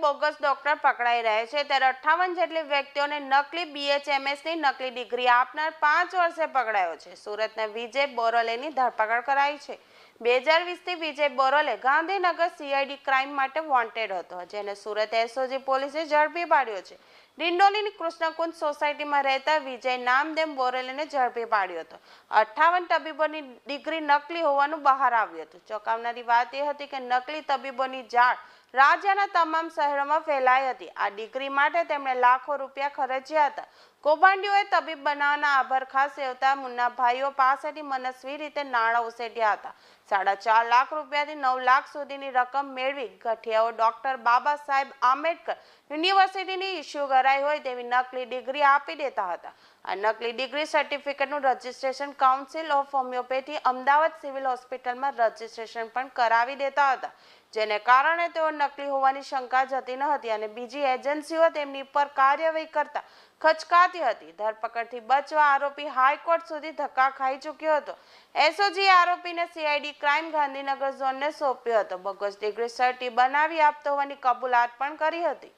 Bogus doctor પકડાઈ રહ્યા છે. ત્યારે અઠ્ઠાવન જેટલી વ્યક્તિઓને નકલી બીએચએમએસની નકલી ડિગ્રી આપનાર પાંચ વર્ષે પકડાયો છે. સુરતના વિજય બોરોલેની ધરપકડ કરાઈ છે. બે હજાર વીસથી વિજય બોરોલે ગાંધીનગર સીઆઈડી ક્રાઇમ માટે વોન્ટેડ હતો, જેને સુરત એસઓજી પોલીસે ઝડપી પાડ્યો છે. ડિંડોલીની કૃષ્ણકુંજ સોસાયટીમાં રહેતા વિજય નામદેમ બોરેલેને ઝડપી પાડ્યો હતો. અઠ્ઠાવન તબીબોની ડિગ્રી નકલી હોવાનું બહાર આવ્યું હતું. ચોંકાવનારી વાત એ હતી કે નકલી તબીબોની જાળ રાજ્યના તમામ શહેરોમાં ફેલાઈ હતી. આ ડિગ્રી માટે તેમણે લાખો રૂપિયા ખર્ચ્યા હતા. કૌભાંડીઓએ તબીબ બનાવવાના આભાર ખાસ સેવતા મુન્નાભાઈઓ પાસેથી મનસ્વી રીતે નાણાં ઉસેટ્યા હતા. સાડા ચાર લાખ રૂપિયાથી નવ લાખ સુધીની રકમ મેળવી ગઠિયાઓ ડોક્ટર બાબા સાહેબ આંબેડકર યુનિવર્સિટીની ઇસ્યુ કરાઈ હોય તેવી નકલી ડિગ્રી આપી દેતા હતા. આ નકલી degree સર્ટિફિકેટનું registration council of homeopathy Ahmedabad civil હોસ્પિટલમાં રજિસ્ટ્રેશન પણ કરાવી દેતા હતા. જેને કારણે તેઓ નકલી હોવાની શંકા જતી ન હતી અને બીજી એજન્સીઓ તેમની પર કાર્યવાહી કરતા ખચકાતી હતી. ધરપકડથી બચવા આરોપી હાઈકોર્ટ સુધી ધક્કા ખાઈ ચૂક્યો હતો. એસઓજી આરોપીને સીઆઈડી ક્રાઇમ ગાંધીનગર ઝોનને સોંપ્યો હતો. બોગસ ડિગ્રી સર્ટી બનાવી આપતો હોવાની કબૂલાત પણ કરી હતી.